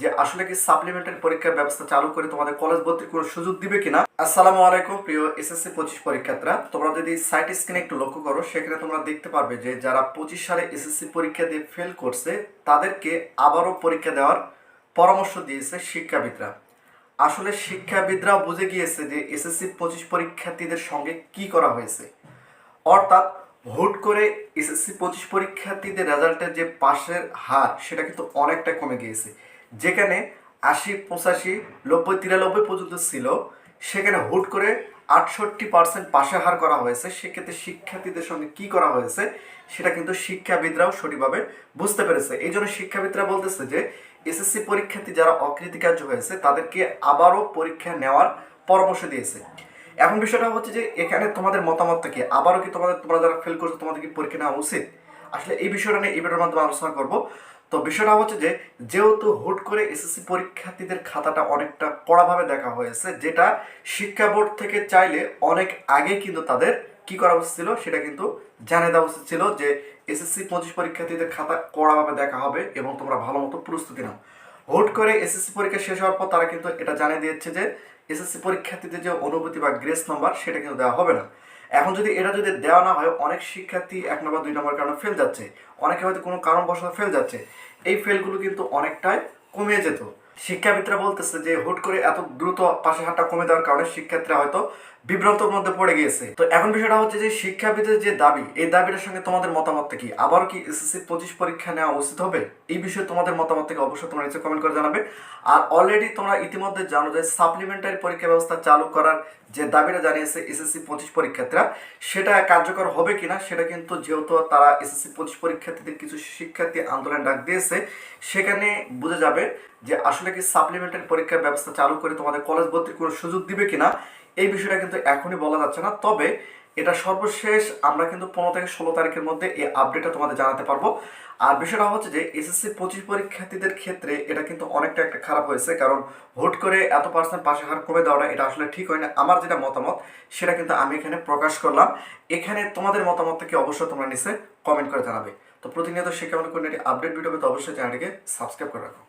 যে আসলে কি সাপ্লিমেন্টারি পরীক্ষার ব্যবস্থা চালু করে তোমাদের কলেজ ভর্তির কোনো সুযোগ দিবে কিনা? আসসালামু আলাইকুম, প্রিয় এসএসসি পঁচিশ পরীক্ষার্থীরা। তোমরা যদি সাইট স্ক্রিনে একটু লক্ষ্য করো, সেখানে তোমরা দেখতে পারবে যে যারা পঁচিশ সালে এসএসসি পরীক্ষা দিয়ে ফেল করছে, তাদেরকে আবারও পরীক্ষা দেওয়ার পরামর্শ দিয়েছে শিক্ষাবিদরা। আসলে শিক্ষাবিদরাও বুঝে গিয়েছে যে এসএসসি পঁচিশ পরীক্ষার্থীদের সঙ্গে কি করা হয়েছে। অর্থাৎ হুট করে এসএসসি পঁচিশ পরীক্ষার্থীদের রেজাল্টের যে পাশের হার, সেটা কিন্তু অনেকটা কমে গিয়েছে। যেখানে আশি, পঁচাশি, নব্বই, তিরানব্বই পর্যন্ত ছিল, সেখানে হুট করে আটষট্টি পার্সেন্ট পাশে হার করা হয়েছে। সেক্ষেত্রে শিক্ষার্থীদের সঙ্গে কি করা হয়েছে, সেটা কিন্তু শিক্ষাবিদরাও সঠিকভাবে বুঝতে পেরেছে। এই জন্য শিক্ষাবিদরা বলতেছে যে, এসএসসি পরীক্ষার্থী যারা অকৃতিকার্য হয়েছে, তাদেরকে আবারও পরীক্ষা নেওয়ার পরামর্শ দিয়েছে। এখন বিষয়টা হচ্ছে যে, এখানে তোমাদের মতামতটা কি? আবারও কি তোমাদের, তোমরা যারা ফেল করছ, তোমাদের কি পরীক্ষা নেওয়া উচিত? আসলে এই বিষয়টা নিয়ে এই মাধ্যমে আলোচনা করব। তো বিষয়টা হচ্ছে যে, যেহেতু হুট করে এসএসসি পরীক্ষার্থীদের খাতাটা অনেকটা কড়াভাবে দেখা হয়েছে, যেটা শিক্ষা বোর্ড থেকে চাইলে অনেক আগে কিন্তু তাদের কি করা উচিত ছিল সেটা কিন্তু জানিয়ে দেওয়া উচিত ছিল যে, এসএসসি পঁচিশ পরীক্ষার্থীদের খাতা কড়াভাবে দেখা হবে এবং তোমরা ভালো মতো প্রস্তুতি নাও। হুট করে এসএসসি পরীক্ষা শেষ হওয়ার পর তারা কিন্তু এটা জানিয়ে দিয়েছে যে, এসএসসি পরীক্ষার্থীদের যে অনুভূতি বা গ্রেস নাম্বার সেটা কিন্তু দেওয়া হবে না। এখন যদি এটা যদি দেওয়া না হয়, অনেক শিক্ষার্থী এক নম্বর, দুই নম্বর কারণে ফেল যাচ্ছে। অনেকে হয়তো কোনো কারণবশত ফেল যাচ্ছে। এই ফেলগুলো কিন্তু অনেকটাই কমে যেত। শিক্ষাবিদরা বলতেছে যে, হুট করে এত দ্রুত পাশে হাঁটা কমে দেওয়ার কারণে শিক্ষার্থীরা হয়তো বিভ্রান্তর মধ্যে পড়ে গিয়েছে। তো এখন বিষয়টা হচ্ছে যে শিক্ষাবিদের যে দাবি, এই দাবিটার সঙ্গে তোমাদের মতামতটা কি? আবার কি এসএসসি পঁচিশ পরীক্ষা নেওয়া উচিত হবে? এই বিষয়ে তোমাদের মতামত থেকে অবশ্যই তোমরা নিচে কমেন্ট করে জানাবে। আর অলরেডি তোমরা ইতিমধ্যে জানো যে সাপ্লিমেন্টারি পরীক্ষা ব্যবস্থা চালু করার যে দাবিটা জানিয়েছে এসএসসি পঁচিশ পরীক্ষার্থীরা, সেটা কার্যকর হবে কিনা, সেটা কিন্তু যেহেতু তারা এসএসসি পঁচিশ পরীক্ষার্থীদের কিছু শিক্ষার্থী আন্দোলন ডাক দিয়েছে, সেখানে বোঝা যাবে যে আসলে কি সাপ্লিমেন্টারি পরীক্ষার ব্যবস্থা চালু করে তোমাদের কলেজ ভর্তির কোনো সুযোগ দিবে কিনা। এই বিষয়টা কিন্তু এখনই বলা যাচ্ছে না। তবে এটা সর্বশেষ আমরা কিন্তু পনেরো থেকে ষোলো তারিখের মধ্যে এই আপডেটটা তোমাদের জানাতে পারব। আর বিষয়টা হচ্ছে যে এসএসসি পঁচিশ পরীক্ষার্থীদের ক্ষেত্রে এটা কিন্তু অনেকটা একটা খারাপ হয়েছে, কারণ হুট করে এত পার্সেন্ট পাশে হার কমে দেওয়াটা এটা আসলে ঠিক হয় না। আমার যেটা মতামত, সেটা কিন্তু আমি এখানে প্রকাশ করলাম। এখানে তোমাদের মতামত থেকে অবশ্যই তোমরা নিচে কমেন্ট করে জানাবে। তো প্রতিনিয়ত শিক্ষা মনে করে আপডেট ভিডিও পেতে অবশ্যই চ্যানেলটিকে সাবস্ক্রাইব করে রাখো।